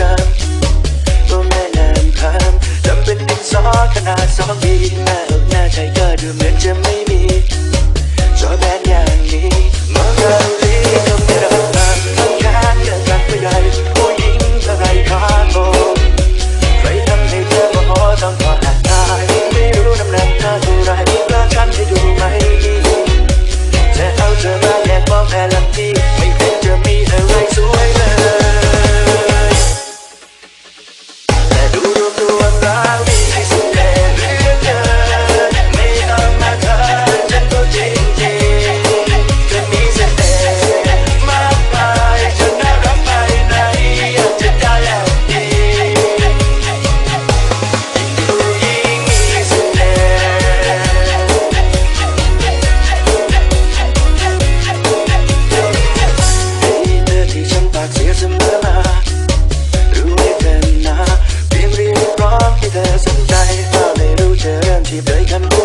ดำตัวแม่แหลมคำจำเป็นดินสอขนาดสองดีหน้าหน้าชายก็ดูเหมือนจะไม่มีจอแบนอย่างนี้มองเรา she breaking.